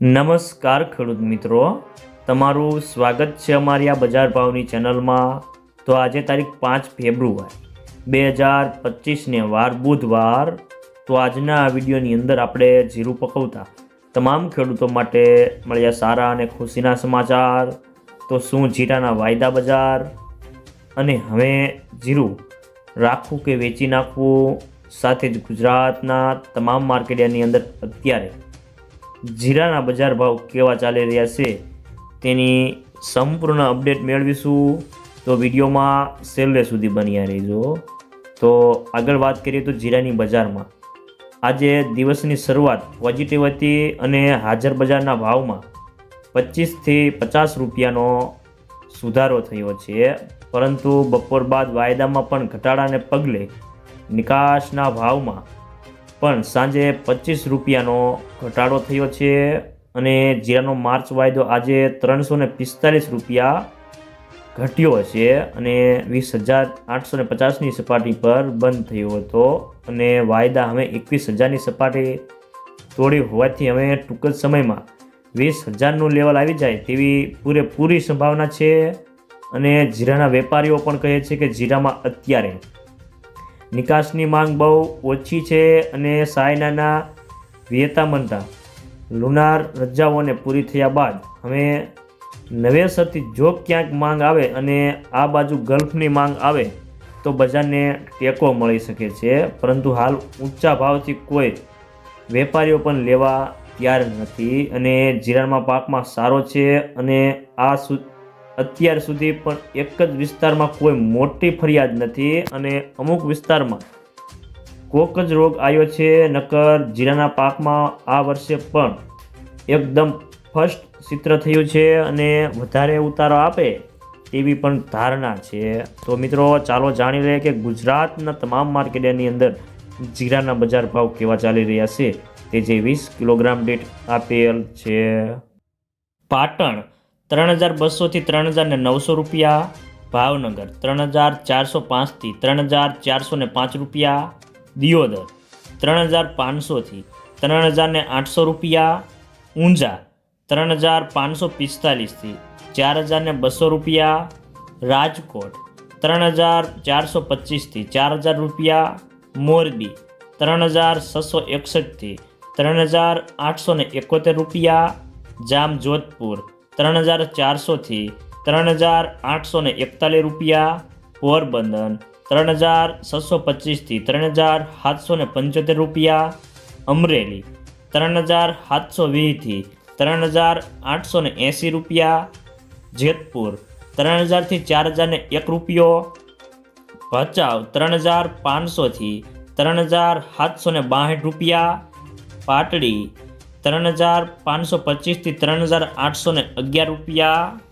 નમસ્કાર ખેડૂત મિત્રો. તમારું સ્વાગત છે અમારી આ બજાર ભાવની ચેનલમાં. તો આજે તારીખ પાંચ ફેબ્રુઆરી બે હજાર પચીસને વાર બુધવાર. તો આજના આ વિડીયોની અંદર આપણે જીરું પકવતા તમામ ખેડૂતો માટે મળ્યા સારા અને ખુશીના સમાચાર. તો શું જીરાના વાયદા બજાર? અને હવે જીરું રાખવું કે વેચી નાખવું? સાથે જ ગુજરાતના તમામ માર્કેટની અંદર અત્યારે જીરાના બજાર ભાવ કેવા ચાલી રહ્યા છે તેની સંપૂર્ણ અપડેટ મેળવીશું. તો વિડીયોમાં છેલ્લે સુધી બન્યા રહીજો. તો આગળ વાત કરીએ તો જીરાની બજારમાં. આજે દિવસની શરૂઆત પોઝિટિવ હતી અને હાજર બજારના ભાવમાં પચીસથી પચાસ રૂપિયાનો સુધારો થયો છે. પરંતુ બપોર બાદ વાયદામાં પણ ઘટાડાને પગલે નિકાસના ભાવમાં પણ સાંજે પચીસ રૂપિયાનો ઘટાડો થયો છે અને જીરાનો માર્ચ વાયદો આજે ત્રણસો ને પિસ્તાલીસ રૂપિયા ઘટ્યો છે અને વીસ હજાર આઠસો ને પચાસની સપાટી પર બંધ થયો હતો અને વાયદા હવે એકવીસ હજારની સપાટી તોડી હોવાથી હવે ટૂંક જ સમયમાં વીસ હજારનું લેવલ આવી જાય તેવી પૂરેપૂરી સંભાવના છે અને જીરાના વેપારીઓ પણ કહે છે કે જીરામાં અત્યારે નિકાસની માંગ બહુ ઓછી છે અને સાયનાના વિયેતામંતા લુનાર રજાઓને પૂરી થયા બાદ હવે નવેસરથી જો ક્યાંક માંગ આવે અને આ બાજુ ગલ્ફની માંગ આવે, તો બજારને ટેકો મળી શકે છે. પરંતુ હાલ ઊંચા ભાવથી કોઈ વેપારીઓ પણ લેવા તૈયાર નથી અને જીરાણમાં પાકમાં સારો છે અને આ સુ અત્યાર સુધી પણ એક જ વિસ્તારમાં કોઈ મોટી ફરિયાદ નથી અને અમુક વિસ્તારમાં કોક જ રોગ આવ્યો છે, નકર જીરાના પાકમાં આ વર્ષે પણ એકદમ ફર્સ્ટ ચિત્ર થયું છે અને વધારે ઉતારો આપે એવી પણ ધારણા છે. તો મિત્રો, ચાલો જાણી લઈએ કે ગુજરાતના તમામ માર્કેટની અંદર જીરાના બજાર ભાવ કેવા ચાલી રહ્યા છે. તે જે વીસ કિલોગ્રામ દીઠ આપેલ છે. પાટણ ત્રણ હજાર બસોથી ત્રણ હજાર ને નવસો રૂપિયા ભાવનગર ત્રણ હજાર ચારસો પાંચથી ત્રણ હજાર ચારસો પાંચ રૂપિયા દિયોદર ત્રણ હજાર પાંચસોથી ત્રણ હજાર ને આઠસો રૂપિયા ઊંઝા ત્રણ હજાર પાંચસો પિસ્તાલીસથી ચાર હજાર ને બસો રૂપિયા રાજકોટ ત્રણ હજાર ચારસો પચીસથી ચાર હજાર રૂપિયા મોરબી ત્રણ હજાર છસો એકસઠથી ત્રણ હજાર આઠસો એકોતેર રૂપિયા જામજોધપુર ત્રણ હજાર ચારસોથી ત્રણ હજાર આઠસો ને એકતાલીસ રૂપિયા પોરબંદર ત્રણ હજાર છસો પચીસથી ત્રણ હજાર સાતસો ને પંચોતેર રૂપિયા, અમરેલી ત્રણ હજાર સાતસો વીસથી ત્રણ હજાર આઠસો ને એંસી રૂપિયા, જેતપુર ત્રણ હજારથી ચાર હજાર ને એક રૂપિયો, ભચાઉ ત્રણ હજાર પાંચસોથી ત્રણ હજાર સાતસો ને બાસઠ રૂપિયા, પાટડી ત્રણ હજાર પાંચસો પચીસથી ત્રણ હજાર આઠસો અગિયાર રૂપિયા